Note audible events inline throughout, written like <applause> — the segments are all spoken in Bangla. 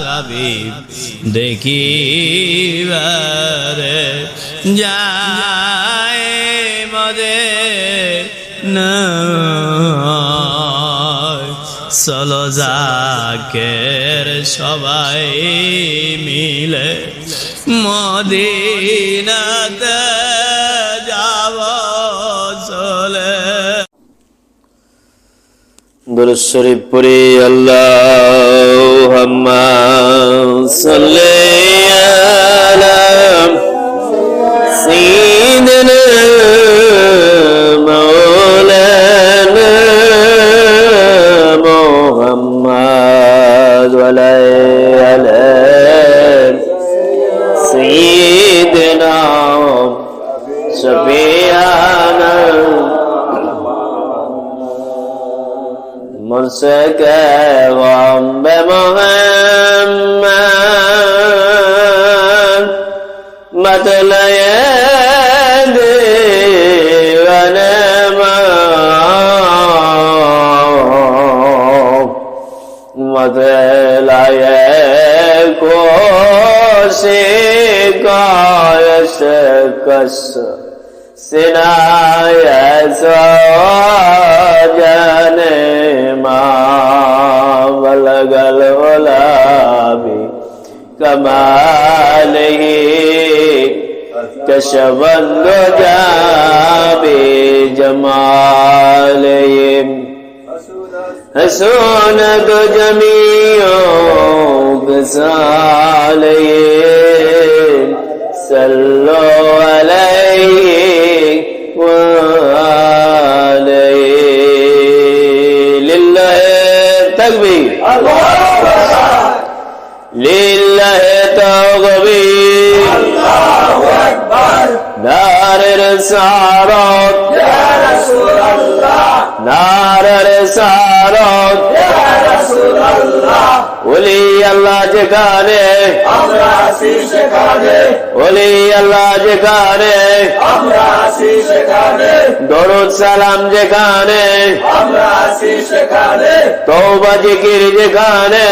হাবিব দেখিবারে যায় মদে চলো জাকের সবাই মিলে মদিনাতে দুরুদ শরীফ পড়ি আল্লাহুম্মা সাল্লি আলা সাইয়্যিদিনা মাওলানা মুহাম্মদ مرسكهم بمحمد مثل يدي ونما مثل يكوشي يشكس سنايا سواجان ما بلغ العلا بكماله كشف الدجى بجماله حسنت جميع بساله صلوا عليه তকবীর। লিল্লাহে তকবীর। আল্লাহু আকবার। লা নারের সারত নারের সারত ওলি আল্লাহ যেখানে। ওলি আল্লাহ যেখানে। দরদ সালাম যেখানে। তৌবা জিকির যেখানে।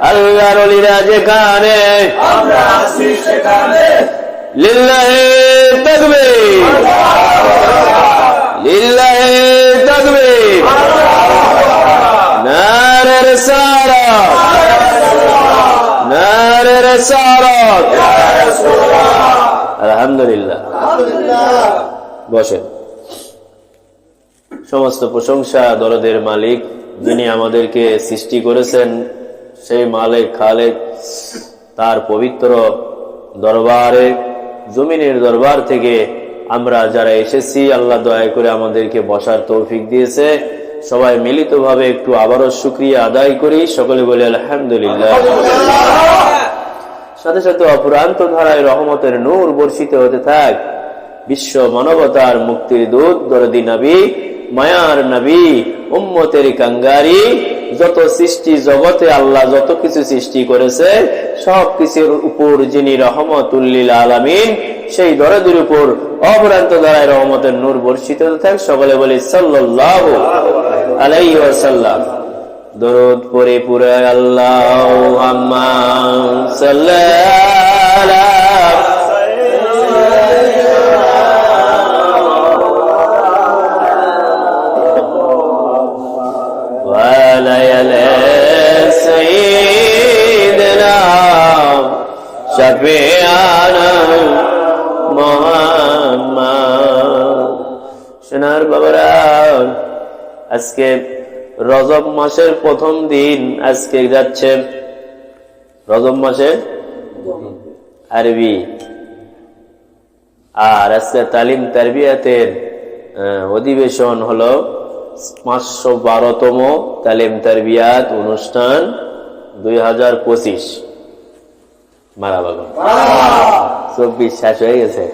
আল্লাহর অলিরা যেখানে। লিল্লাহে আলহামদুলিল্লাহ। বসেন। সমস্ত প্রশংসা দরদের মালিক, যিনি আমাদেরকে সৃষ্টি করেছেন, সেই মালিক খালেক তার পবিত্র দরবারে জমিনের দরবার থেকে আমরা যারা এসেছি, আল্লাহ দয়া করে আমাদেরকে বসার তৌফিক দিয়েছে। সবাই মিলিতভাবে একটু আবারও সুক্রিয়া আদায় করি। সকলে বলি আলহামদুলিল্লাহ। সাথে সাথে অপুরান্ত ধারায় রহমতের নূর বর্ষিত হতে থাক। বিশ্ব মানবতার মুক্তির দূত দরদি মায়ার নবী, উম্মতের কাঙ্গারি, যত সৃষ্টি জগতে আল্লাহ যত কিছু সৃষ্টি করেছে, সব কিছুর উপর যিনি রহমতুল্লিল আলামিন, সেই দরদির উপর অপরান্ত ধারায় রহমতের নূর বর্ষিত থাক, সকলে বলি সাল্লাল্লাহু আলাইহি ওয়াসাল্লাম। দরুদ পরে পুরে আল্লাহ আম্মা সোনার বাবারা আজকে রজব মাসের প্রথম দিন আজকে যাচ্ছে রজব মাসে আরবি। আর আজকে তালিম তারবিয়াতের অধিবেশন হলো পাঁচশো বারোতম তালিম তারবিয়াত অনুষ্ঠান দুই হাজার পঁচিশ। মারা বাবা। চব্বিশ শেষ হয়ে গেছে।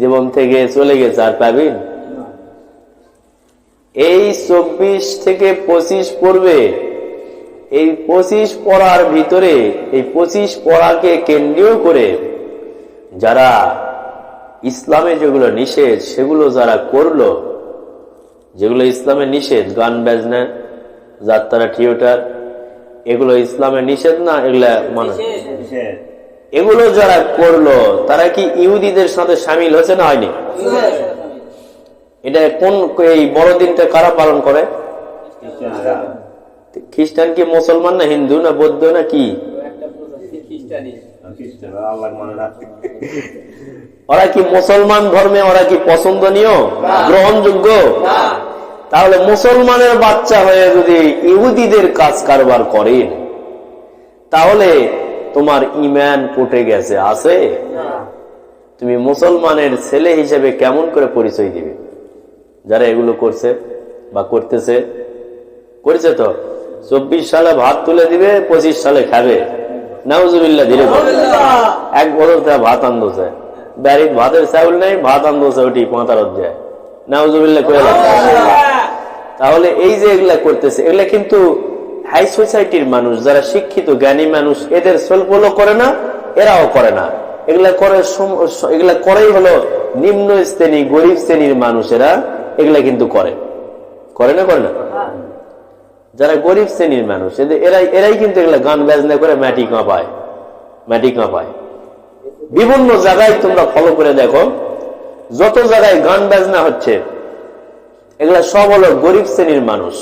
জীবন থেকে চলে গেছে আর পাবিন এই চব্বিশ থেকে পঁচিশ পড়বে। এই পঁচিশ পড়ার ভিতরে, এই পঁচিশ পড়াকে কেন্দ্রীয় করে যারা ইসলামে যেগুলো নিষেধ, সেগুলো যারা করল, যেগুলো ইসলামে নিষেধ, গান, বাজনা, যাত্রা, থিয়েটার, এগুলো ইসলামে নিষেধ না, এগুলা মানে এগুলো যারা করল, তারা কি ইহুদিদের সাথে সামিল হয়েছে না হয়নি? এটা কোন এই বড়দিনটা কারা পালন করে? খ্রিস্টান কি মুসলমান না হিন্দু না বৌদ্ধ না কি? ওরা কি মুসলমান ধর্মে ওরা কি পছন্দনীয়? গ্রহণযোগ্য? তাহলে মুসলমানের বাচ্চা হয়ে যদি ইহুদিদের কাজ কারবার করেন তাহলে তোমার ইমান পটে গেছে আছে? তুমি মুসলমানের ছেলে হিসেবে কেমন করে পরিচয় দিবে? যারা এগুলো করছে বা করতেছে করেছে তো? চব্বিশ সালে ভাত তুলে দিবে পঁচিশ সালে খাবে। নাউজুবিল্লা ধীরে এক ভাত আন্দোছে ভাতের চাউল নেই ভাত আন্দোছে ওটি পাঁতারত যায় নাউজুবিল্লা করে তাহলে এই যে এগুলা করতেছে এগুলা কিন্তু হাই সোসাইটির মানুষ যারা শিক্ষিত জ্ঞানী মানুষ এদের সল্পলো করে না এরাও করে না। এগুলা করে এগুলা করেই হলো নিম্ন শ্রেণি গরিব শ্রেণির মানুষেরা এগুলা কিন্তু করে। করে না করে না? যারা গরিব শ্রেণির মানুষ এদের এরাই এরাই কিন্তু এগুলা গান বাজনা করে ম্যাটি কাঁপায় ম্যাটি কাঁপায় বিভিন্ন জায়গায় তোমরা ফলো করে দেখো যত জায়গায় গান বাজনা হচ্ছে এগুলা সব হলো গরিব শ্রেণির মানুষ।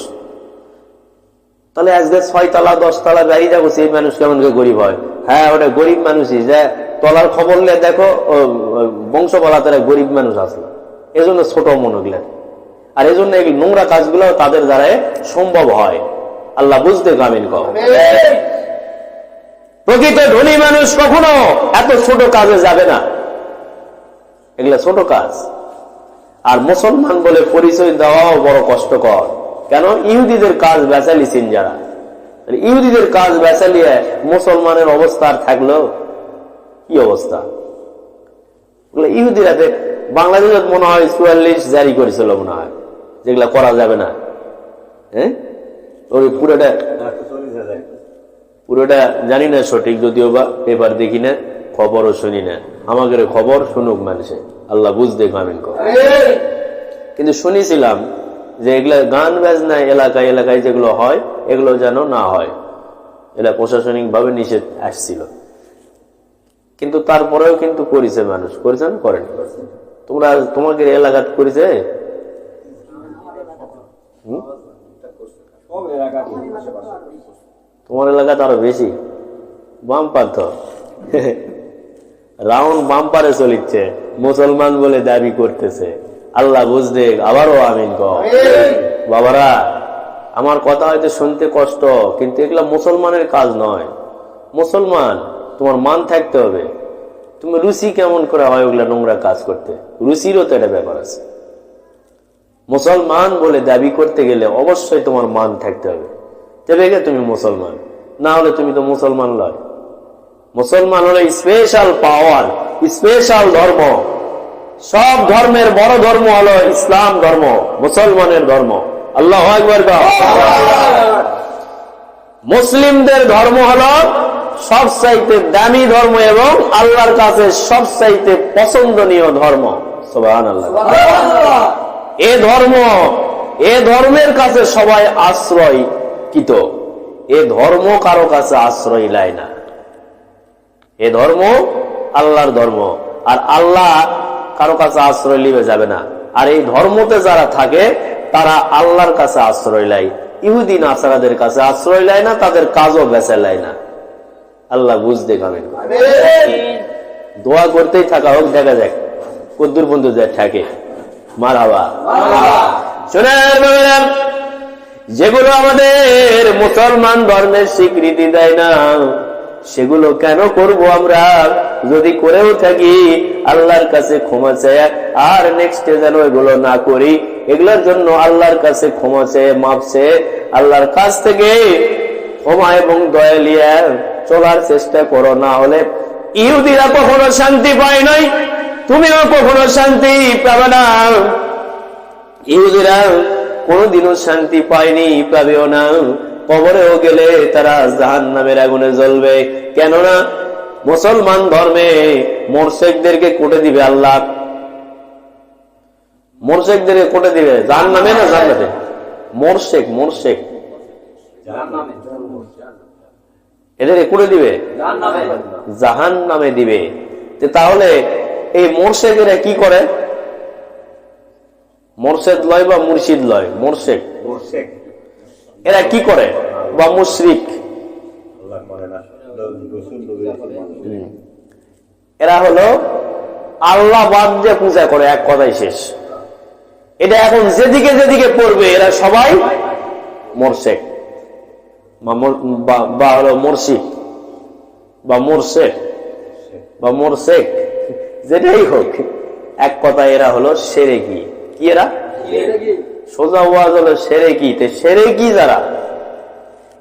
তাহলে আজকে ছয় তলা দশ তলা বাড়ি যাব সেই মানুষ কেমন করে গরিব হয়? হ্যাঁ ওটা গরিব মানুষই যে তলার খবর নিয়ে দেখো ও, বংশপালা তারা গরিব মানুষ আসলো এজন্য ছোট মনোগুলা। আর এজন্য এই নোংরা কাজগুলো তাদের দ্বারাই সম্ভব হয়। আল্লাহ বুঝতে কামিন কর প্রকৃত ধনী মানুষ কখনো এত ছোট কাজে যাবে না। এগুলা ছোট কাজ। আর মুসলমান বলে পরিচয় দেওয়াও বড় কষ্টকর। কেন? ইহুদিদের কাজ বেচালিছেন যারা। ইহুদিদের কাজ বেচালিয়ে মুসলমানের অবস্থা আর থাকল? কি অবস্থা? ইহুদিরা দেখ বাংলাদেশে মনে হয় চুয়াল্লিশ জারি করেছিল মনে হয়। যেগুলা করা যাবে না। হ্যাঁ? ওই পুরোটা পুরোটা জানি না সঠিক যদিও বা পেপার দেখি না, খবরও শুনি না। আমাদের খবর শুনুক মানুষে। আল্লাহ বুঝতে কামিন কিন্তু শুনেছিলাম যে এগুলা গান বাজনা এলাকায় এলাকায় যেগুলো হয়, এগুলো যেন না হয়। এটা প্রশাসনিক ভাবে নিষেধ আসছিল। কিন্তু তারপরেও কিন্তু করেছে মানুষ। করেছে না করেন? তোমরা তোমাদের এলাকাত করেছে? তোমার এলাকাতে আরও বেশি। বাম্পার তো। রাউন্ড বাম্পারে চলিচ্ছে। মুসলমান বলে দাবি করতেছে। আল্লাহ বুঝতে আবারও আমিন বাবারা, আমার কথা হয়তো শুনতে কষ্ট, কিন্তু এগুলা মুসলমানের কাজ নয়। মুসলমান, তোমার মান থাকতে হবে। তুমি রুচি কেমন করে হয় ওগুলা নোংরা কাজ করতে? রুচিরও তো একটা ব্যাপার আছে। মুসলমান বলে দাবি করতে গেলে অবশ্যই তোমার মান থাকতে হবে। তবে তুমি মুসলমান? না হলে তুমি তো মুসলমান লয় মুসলমান হলো স্পেশাল পাওয়ার স্পেশাল ধর্ম। সব ধর্মের বড় ধর্ম হলো ইসলাম ধর্ম, মুসলমানের ধর্ম। আল্লাহ মুসলিমদের ধর্ম হলো সবচাইতে দামি ধর্ম এবং আল্লাহর কাছে সবচাইতে পছন্দনীয় ধর্ম। সোবাহান আল্লাহ এ ধর্ম এ ধর্মের কাছে সবাই আশ্রয় কিত এ ধর্ম কারও কাছে আশ্রয় লায় না। এ ধর্ম আল্লাহর ধর্ম। আর আল্লাহ কারও কাছে আশ্রয় লিবে যাবে না। আর এই ধর্মতে যারা থাকে তারা আল্লাহর কাছে আশ্রয় লাই ইহুদি নাসারাদের কাছে আশ্রয় লাই না তাদের কাজও বেঁচে লাই না। আল্লাহ বুঝতে পাবেন দোয়া করতেই থাকা হোক দেখা যাক। কদ্দুর বন্ধু যায় থাকে। যেগুলো আমাদের মুসলমান ধর্মের স্বীকৃতি দেয় না, সেগুলো কেন করব আমরা? যদি করেও থাকি, আল্লাহর কাছে ক্ষমা চায় আর নেক্সটে যেন এগুলো না করি, এগুলোর জন্য আল্লাহর কাছে ক্ষমা চেয়ে মাপ চেয়ে আল্লাহর কাছ থেকে ক্ষমা এবং দয়া লিয়া চলার চেষ্টা করো, না হলে ইহুদিরা কখনো শান্তি পায় নাই। তুমিও কখনো শান্তি পাবে না। ইহুদিরা কোনোদিনও শান্তি পায়নি পাবেও না। কবরেও গেলে তারা জাহান নামের আগুনে জ্বলবে। কেননা মুসলমান ধর্মে মোরশেকদেরকে কোটে দিবে আল্লাহ। মোরশেকদেরকে কোটে দিবে। জাহান নামে না জান্নাতে? মোরশেক মোরশেক। এদের করে দিবে? জাহান নামে দিবে। তাহলে এই মোরশেকেরা কি করে? মোরশেদ লয় বা মুর্শিদ লয়? মোরশেক এরা কি করে? বা মুশরিক। আল্লাহ করে না রসুল নবী এরা হলো আল্লাহ বাদ দিয়ে পূজা করে এক কথাই শেষ। এটা এখন যেদিকে যেদিকে পড়বে এরা সবাই মোরশেক বা মোর- বা- বা হলো মুর্শিদ। বা মোরশেক বা মোরশেক যেটাই হোক এক কথায় এরা হলো সেরেকি। কি এরা? সোজা ওয়াজ হলো সেরে সেরেকি। সেরে কি যারা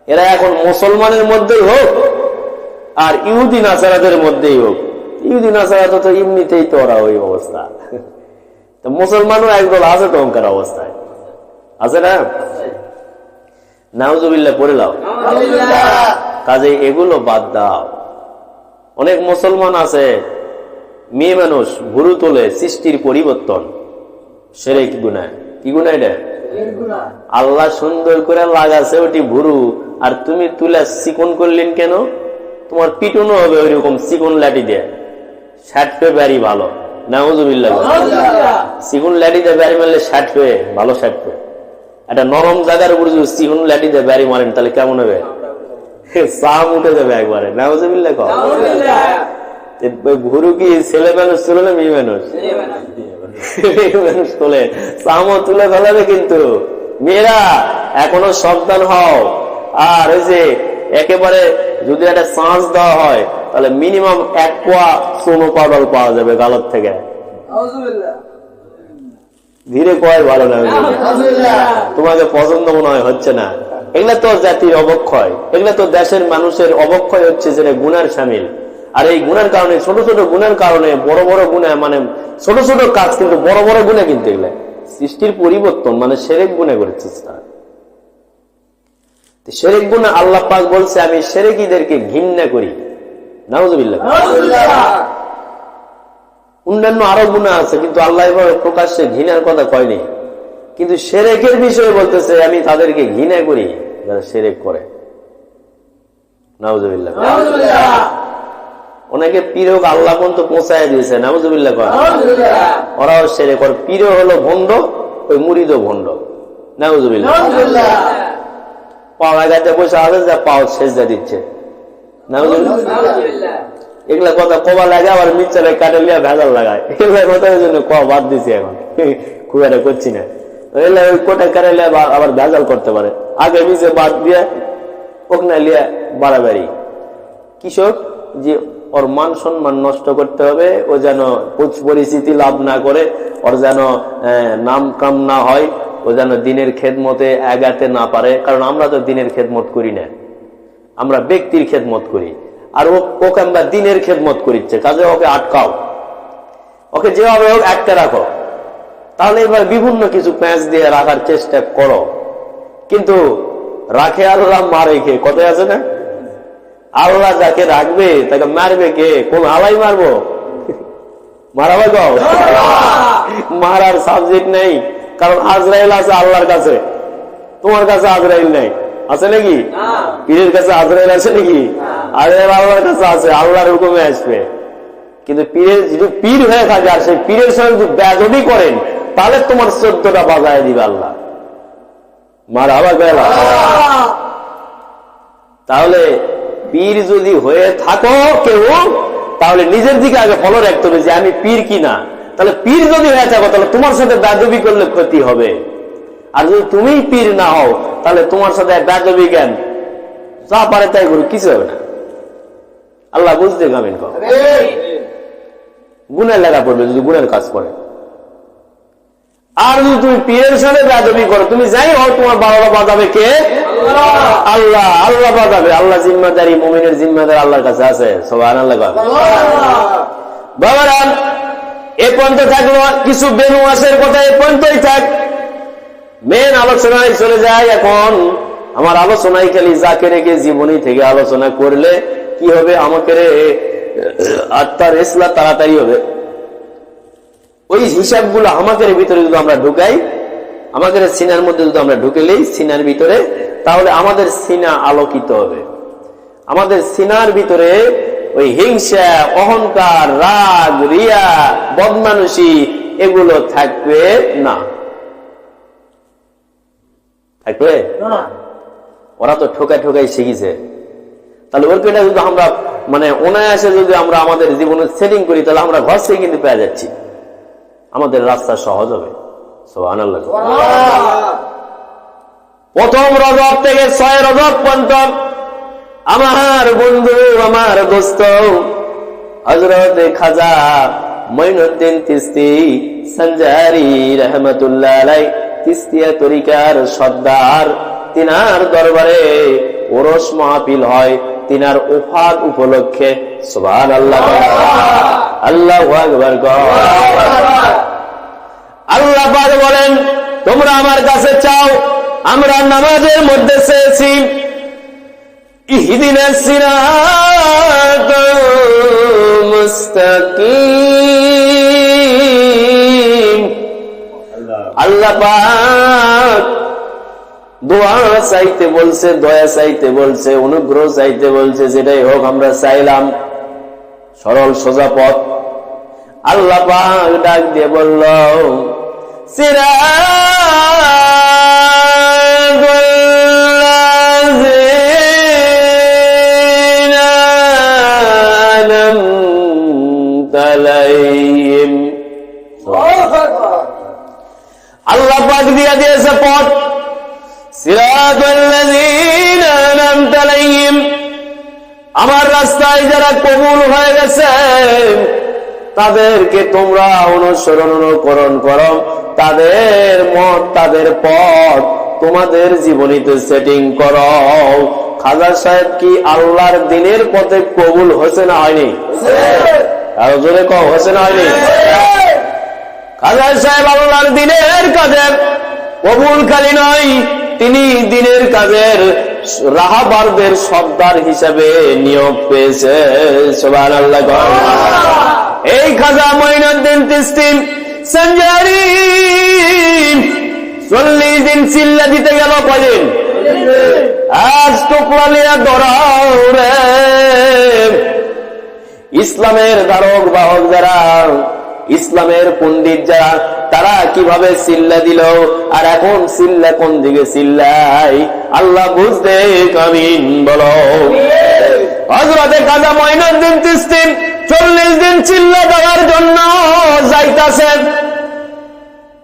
এরা এখন মুসলমানের মধ্যেই হোক আর ইহুদি নাসারাদের মধ্যেই হোক। ইহুদি নাসারা তো এমনিতেই তো ওরা ওই অবস্থা। তো মুসলমানও একদল আছে তো অঙ্কার অবস্থায়। আছে না? নাউজুবিল্লাহ পড়ে লাও। কাজে এগুলো বাদ দাও। অনেক মুসলমান আছে মেয়ে মানুষ ভুরু তোলে সৃষ্টির পরিবর্তন সেরে কি গুনায় কি গুনায় এটা? আল্লাহ সুন্দর করে লাগাছে ওটি ভুরু আর তুমি তুলে চিকন করলেন কেন? তোমার পিটুনও হবে ওইরকম চিকন লাঠি দিয়ে। ষাট পে ব্যারি ভালো। নাউজুবিল্লাহ। চিকন লাঠি দিয়ে ব্যারি মারলে ষাট পে ভালো ষাট পে একটা নরম জায়গার উপর যদি চিকন লাঠি দিয়ে ব্যারি মারেন তাহলে কেমন হবে? সাম <laughs> উঠে যাবে একবারে। নাউজুবিল্লাহ। ভুরু কি ছেলে মানুষ ছিল না মেয়ে মানুষ? মানুষ তোলে। সামও তুলে ফেলাবে কিন্তু। মেয়েরা এখনও সাবধান হও। আর ওই যে একেবারে যদি একটা চান্স দেওয়া হয় তাহলে মিনিমাম এক পোয়া সোনো পাউডার পাওয়া যাবে গালত থেকে। ধীরে কয় ভালো না তোমাকে পছন্দ মনে হয় হচ্ছে না। এগুলা তো জাতির অবক্ষয়। এগুলা তো দেশের মানুষের অবক্ষয় হচ্ছে যেটা গুনার সামিল। আর এই গুণের কারণে, ছোট ছোট গুণের কারণে, বড় বড় গুণে মানে ছোট ছোট কাজ কিন্তু বড় বড় গুণে কিন্তু এগুলা। সৃষ্টির পরিবর্তন মানে সেরেক গুণে করেছে সেরেক গুণে আল্লাহ পাক বলছে, আমি সেরেকিদেরকে ঘৃণা করি। নাউজুবিল্লাহ। অন্যান্য আরও গুণা আছে, কিন্তু আল্লাহ এভাবে প্রকাশ্যে ঘৃণার কথা কয়নি। কিন্তু সেরেকের বিষয়ে বলতেছে, আমি তাদেরকে ঘৃণা করি, যারা সেরেক করে। নাউজুবিল্লাহ। অনেকে পীরক আল্লাহ পর্যন্ত পৌঁছায় দিয়েছে নাউজুবিল্লাহ কয়। ওরাও সেরে ওর পীর হলো ভণ্ড ওই মুড়িদও ভণ্ড। নাউজুবিল্লাহ। পাও লাগাতে বসে আছে যা পাও সেজদা দিচ্ছে। এগুলা কথা কবা লাগে আবার মিচ্ছারে কাটে লিয়া ভেজাল লাগায়। এগুলা কথা জন্য কয়া বাদ দিছি এখন। খুব একটা করছি না। এগুলা ওই কোটা কাটে লিয়া আবার ভেজাল করতে পারে। আগে মিছে বাদ দিয়ে ওখানে লিয়া বাড়াবাড়ি। কৃষক যে ওর মান সম্মান নষ্ট করতে হবে, ও যেন পরিচিতি লাভ না করে, ওর যেন নাম কাম না হয়, ও যেন দিনের খেদমতে আগাতে না পারে, কারণ আমরা তো দিনের খেদমত করি না। আমরা ব্যক্তির খেদমত করি। আর ওকে আমরা দিনের খেদমত করিচ্ছে, কাজে ওকে আটকাও। ওকে যেভাবে হোক একটা রাখো। তাহলে এবার বিভিন্ন কিছু প্যাঁচ দিয়ে রাখার চেষ্টা করো। কিন্তু রাখে আল্লাহ, মারে খেয়ে কথায় আছে না? আল্লাহ যাকে রাখবে, তাকে মারবে কে? কোন আলাই মারবো? মারাবে গাও মারার সাবজেক্ট নেই, কারণ আজরাইল আছে আল্লাহর কাছে। তোমার কাছে আজরাইল নেই। আছে নাকি? পীরের কাছে আজরাইল আছে নাকি? আজরাইল আল্লাহর কাছে আছে, আল্লাহর হুকুমে আসবে। কিন্তু পীরের, যদি পীর হয়ে থাকে আর সেই পীরের সঙ্গে যদি ব্যাজবি করেন, তাহলে তোমার চোদ্দটা বাজায় দিবে আল্লাহ। মার আবার গেলা তাহলে পীর যদি হয়ে থাকো কেউ তাহলে নিজের দিকে আগে ফলো রাখতে হবে যে আমি পীর কিনা। তাহলে পীর যদি হয়ে থাকো তাহলে তোমার সাথে বেদবি করলে ক্ষতি হবে। আর যদি তুমি পীর না হও তাহলে তোমার সাথে বেদবি জ্ঞান যা পারে তাই করো কিছু হবে না। আল্লাহ বুঝতে গামিন গুণের লেখা পড়বে যদি গুণের কাজ করে। আর যদি তুমি পীরের সাথে বেদবি করো, তুমি যাই হও তোমার বাবারা বাজাবে কে? আল্লাহ। আল্লাহ বাজাবে আল্লাহ জিম্মাদারি, মুমিনের জিম্মাদার আল্লাহর কাছে আছে। সবাই আল্লাহ বাবারা, এ পর্যন্ত থাকল। কিছু বেনু আসের কথা এ পর্যন্তই থাক। মেন আলোচনায় চলে যায় এখন। আমার আলোচনায় খালি যাকে রেখে জীবনী থেকে আলোচনা করলে কি হবে? আমাকে আত্মার ইসলা তাড়াতাড়ি হবে। ওই হিসাবগুলো আমাদের ভিতরে যদি আমরা ঢুকাই আমাদের সিনার মধ্যে যদি আমরা ঢুকেলেই সিনার ভিতরে তাহলে আমাদের সিনা আলোকিত হবে। আমাদের সিনার ভিতরে ওই হিংসা অহংকার রাগ রিয়া বদমানুষী এগুলো থাকবে না। থাকবে? ওরা তো ঠোকায় ঠোকাই শিখেছে। তাহলে ওর পেটা যদি আমরা মানে অনায়াসে যদি আমরা আমাদের জীবনে সেটিং করি তাহলে আমরা ঘর থেকে কিন্তু পেয়ে যাচ্ছি। আমাদের রাস্তা সহজ হবে। সোহান আল্লাহ প্রথম রজব থেকে ছয় রজব পর্যন্ত আমার বন্ধু আমার দোস্ত হজরত খাজা মঈনুদ্দিন তিস্তি সঞ্জারি রহমতুল্লাহ আলাই তিস্তিয়া তরিকার সর্দার তিনার দরবারে ওরস মাহফিল হয়। তিনার উফাদ উপলক্ষে সুবহান আল্লাহ আল্লাহ আল্লাহ বলেন, তোমরা আমার কাছে চাও, আমরা নামাজের মধ্যে চেয়েছি ইহদিনা সিরাতাল মুস্তাকিম। আল্লাহ আল্লাহ পাক দোয়া চাইতে বলছে দয়া চাইতে বলছে অনুগ্রহ চাইতে বলছে যেটাই হোক আমরা চাইলাম। সরল সোজা পথ। আল্লাহ পাক ডাক দিয়ে বলল আল্লাহ পাক দিয়া দিয়েছে পথ। আলাইহিম। আমার রাস্তায় যারা কবুল হয়ে গেছে, তাদেরকে তোমরা অনুসরণ অনুকরণ করো। তাদের মত, তাদের পথ তোমাদের জীবনীতে সেটিং করো। খাজা সাহেব কি আল্লাহর দিনের পথে কবুল হয়েছে না হয়নি? আরও জোরে কম হয়েছে না হয়নি? খাজা সাহেব আল্লাহর দিনের কাজে কবুলকারী নয়। তিনি দিনের কাজের রাহাবারদের সর্দার হিসাবে নিয়োগ পেয়েছে। সোবান আল্লাহ এই খাজা মঈনুদ্দিন তিস্তিম সঞ্জারি চল্লিশ দিন চিল্লা দিতে গেল কদিন আজ টুকরা লিয়া দৌড়াও রে। ইসলামের ধারক বাহক যারা ইসলামের পণ্ডিত যারা, তারা কীভাবে চিল্লা দিল? আর এখন চিল্লা কোন দিকে চিল্লাই আল্লাহ বুঝতে কামিন, বলো। হজরতে কাজা মঈনুদ্দিন তিস্তিম চল্লিশ দিন চিল্লা দেওয়ার জন্য যাইতাছেন।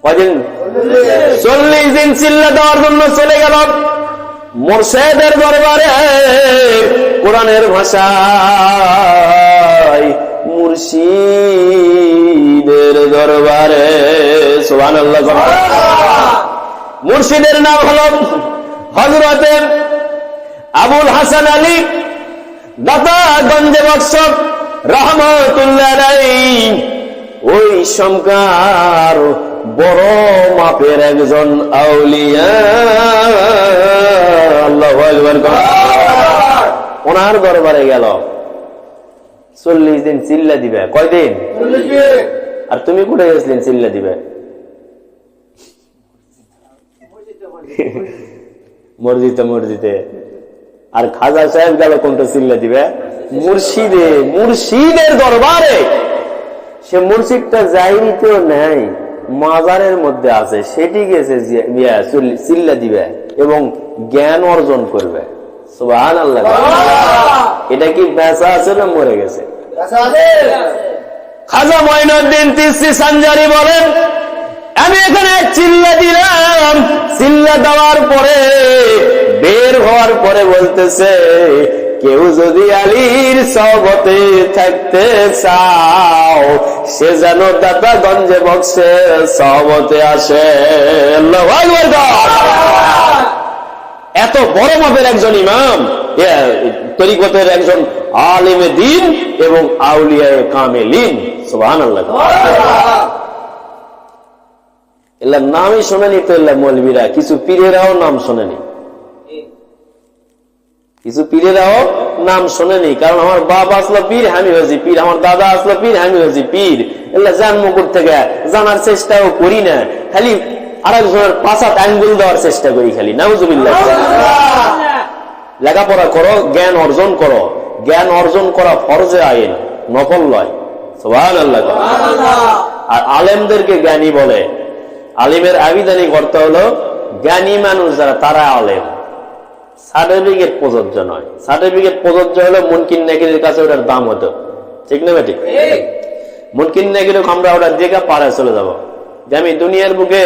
কদিন? চল্লিশ দিন চিল্লা দেওয়ার জন্য চলে গেল। মোর্শেদের দরবারে কোরআনের ভাষায় মুর্শিদের দরবারে সোহান মুর্শিদের নাম হল হজরতে আবুল হাসান আলী দাতা গঞ্জে বৎসব রহমতুল্লাহ ওই সংকার বড় মাপের একজন আউলিয়া। আল্লাহ ওনার দরবারে গেল। চল্লিশ দিন চিল্লা দিবে। কয়দিন আর তুমি কোথায় গেছিলেন চিল্লা দিবে? মসজিদে মসজিদে। আর খাজা সাহেব গেল কোনটা চিল্লা দিবে? মুর্শিদে। মুর্শিদের দরবারে। সে মুর্শিদটা জাহিরিতেও নেই মাজারের মধ্যে আছে। সেটি গেছে চিল্লা দিবে এবং জ্ঞান অর্জন করবে। সুবহান আল্লাহ এটা কি বেচা আছে না মরে গেছে? খাজা মঈনুদ্দিন তিসি সানজারি বলেন আমি এখানে চিল্লা দিলাম। চিল্লা দেওয়ার পরে বের হওয়ার পরে বলতেছে কেউ যদি আলীর সবতে থাকতে চাও সে যেন দাদা গঞ্জে বক্সে সবতে আসে। আল্লাহু। এত বড় মাপের একজন ইমাম তরিকতের একজন আলিমে দিন এবং আউলিয়ায় কামেলিন। এলার নামই শোনেনি তো এল্লা মৌলবীরা, কিছু পীরেরাও নাম শোনেনি। কিছু পীরেরাও নাম শোনেনি, কারণ আমার বাবা আসলো পীর হামি হয়েছি পীর, আমার দাদা আসলো পীর, আমি হয়েছি পীর। এল্লা জান মুকুর থেকে জানার চেষ্টাও করি না। খালি আরেকজনের পাঁচাত আঙ্গুল দেওয়ার চেষ্টা করি খালি। নাউজুবিল্লাহ। লেখাপড়া করো জ্ঞান অর্জন করো। জ্ঞান অর্জন করা ফরজে আইন নফল নয়। সোহান আল্লাহ আর আলেমদেরকে জ্ঞানী বলে। আলিমের আবিধানিক অর্থ হলো জ্ঞানী মানুষ যারা তারা আলেম। সার্টিফিকেট প্রযোজ্য নয়। সার্টিফিকেট প্রযোজ্য হলো মুনকিন নাকিরের কাছে ওটার দাম হতো। ঠিক না বেটি মুনকিন নাকির আমরা ওটা দেখে পাড়ায় চলে যাব। যে আমি দুনিয়ার বুকে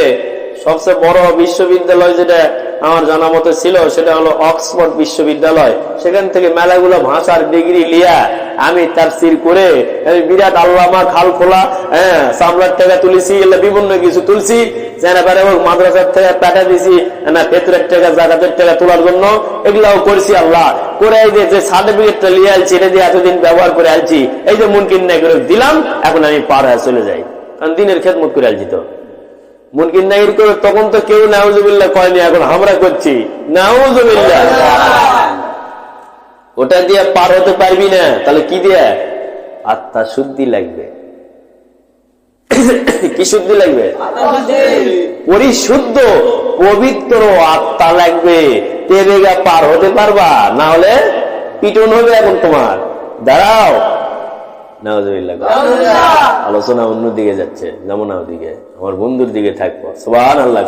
সবচেয়ে বড় বিশ্ববিদ্যালয় যেটা আমার জানা মতে ছিল, সেটা হলো অক্সফোর্ড বিশ্ববিদ্যালয়। সেখান থেকে মেলাগুলো ভাষার ডিগ্রি লিয়া আমি তার সির করে বিরাট আল্লামা খাল খোলা হ্যাঁ সামলার টাকা তুলেছি এগুলো বিভিন্ন কিছু তুলছি দিলাম, এখন আমি পার হয়ে চলে যাই। কারণ দিনের খেদমত করে আলছি তো। মুনকিন নাইর করে তখন তো কেউ নাউজুবিল্লাহ কয়নি, এখন আমরা করছি। নাউজুবিল্লাহ। ওটা দিয়ে পার হতে পারবি না, তাহলে কি দিয়ে? আত্মা শুদ্ধি লাগবে। <coughs> কি শুদ্ধি লাগবে? পরিশুদ্ধ, পবিত্র আত্মা লাগবে। তেরেগা পার হতে পারবা, না হলে পিটন হবে এখন তোমার। দাঁড়াও। নাউজুবিল্লাহ আলোচনা অন্যদিকে যাচ্ছে যেমন না ওদিকে আমার বন্ধুর দিকে থাকব। সুবাহ আল্লাহ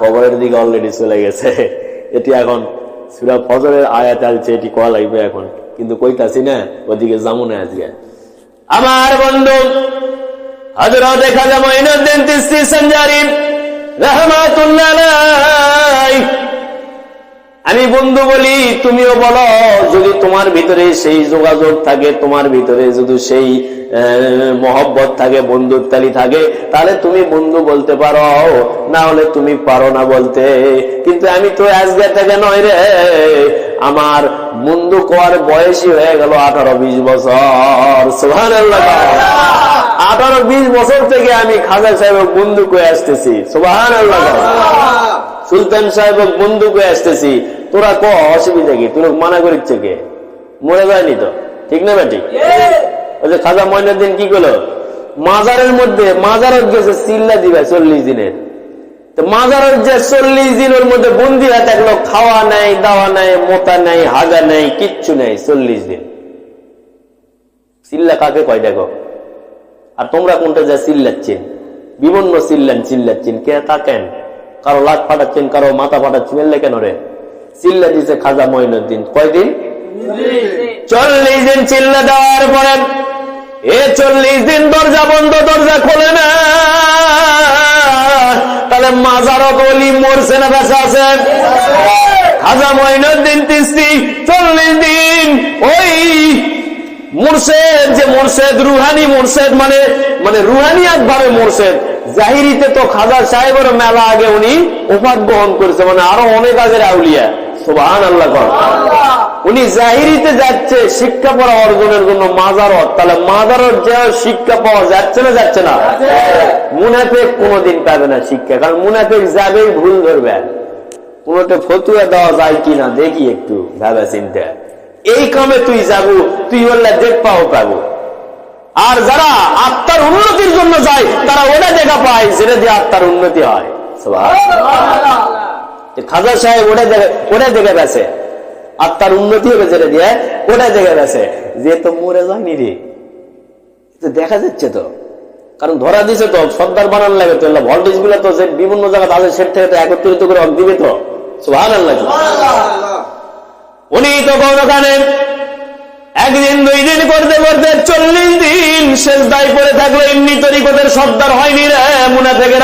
কবরের দিকে অলরেডি চলে গেছে। এটি এখন সুরা ফজরের আয়া চালছে এটি কয়া লাগবে এখন? কিন্তু কইতাছি না ওদিকে যাব না আজকে। আমার বন্ধু হজরত দেখা মঈনুদ্দিন তিস্তি সঞ্জারি রহমাতুল্লাহ আলাইহি। আমি বন্ধু বলি, তুমিও বলো, যদি তোমার ভিতরে সেই যোগাযোগ থাকে, তোমার ভিতরে যদি সেই মহব্বত থাকে বন্ধুত্বালি থাকে, তাহলে তুমি বন্ধু বলতে পারো, না হলে তুমি পারো না বলতে। কিন্তু আমি তো আজকে থেকে নয় রে, আমার বন্ধু কোয়ার বয়সী হয়ে গেল আঠারো বিশ বছর। সোহান আঠারো বিশ বছর থেকে আমি খাজা সাহেব বন্ধু করে আসতেছি। সোহান সুলতান সাহেব বন্ধু করে আসতেছি। তোরা ক অসুবিধা কি? তোর মানা করিচ্ছে কে? মরে যায়নি তো? ঠিক না বেটি? ওই যে খাজা ময়নার কি করল? মাজারের মধ্যে মাজারত গেছে চিল্লা দিবে চল্লিশ দিনের মাজারের যে চল্লিশ দিনের মধ্যে বন্দি হয়ে থাকল খাওয়া নাই দাওয়া নাই মোতা নাই হাগা নাই কিচ্ছু নাই চল্লিশ দিন। চিল্লা কাকে কয় দেখো? আর তোমরা কোনটা যা চিল্লাচ্ছেন বিভিন্ন চিল্লান চিল্লাচ্ছেন কে তা কেন? কারও লাট ফাটাচ্ছেন কারও মাথা ফাটাচ্ছেন এলে কেন রে? চিল্লা দিছে খাজা মঈনুদ্দিন। কয়দিন? চল্লিশ দিন চিল্লা দেওয়ার পরে এ চল্লিশ দিন দরজা বন্ধ, দরজা খোলে না। তাহলে মাজারত অলি মরছে না, বেঁচে আছে। খাজা মঈনুদ্দিন তিস্তি, চল্লিশ দিন ওই মুর্শেদ, যে মুর্শেদ রুহানি, মুর্শেদ মানে মানে রুহানিয়াত ভাবে মুর্শেদ। জাহিরিতে তো খাজা সাহেবের মেলা আগে উনি উপাদ গ্রহণ করেছে মানে আরও অনেক আগের আউলিয়া। সুবাহান আল্লাহ উনি জাহিরিতে যাচ্ছে শিক্ষা পড়া অর্জনের জন্য মাজারত। তাহলে মাজারত যে শিক্ষা পাওয়া যাচ্ছে না যাচ্ছে না? মুনাফেক কোনোদিন পাবে না শিক্ষা কারণ মুনাফেক যাবেই ভুল ধরবে। কোনোটা ফতুয়া দেওয়া যায় কিনা দেখি একটু ভাবা চিন্তা এই কামে তুই যাব তুই বললে দেখ পাও পাবো। আর যারা আত্মার উন্নতির জন্য যায় তারা ওটা দেখা পায় সেটা দিয়ে আত্মার উন্নতি হয়। খাজা সাহেব ওটা দেখে ওটা দেখে গেছে। আত্মার উন্নতি হবে যেটা দিয়ে ওটা দেখে গেছে। যে তো মরে যায়নি রে। তো দেখা যাচ্ছে তো। কারণ ধরা দিছে তো সর্দার বানান লাগে তো। ভোল্টেজগুলো তো যে বিভিন্ন জায়গায় তাদের সেট থেকে একত্রিত করে দিবে তো। সুহান উনি তো ওখানে একদিন, দুই দিন করতে করতে চল্লিশ দিন শেষ দায় করে থাকল, এমনি তরিকতের সর্দার হয়নি রে মুনা থেকে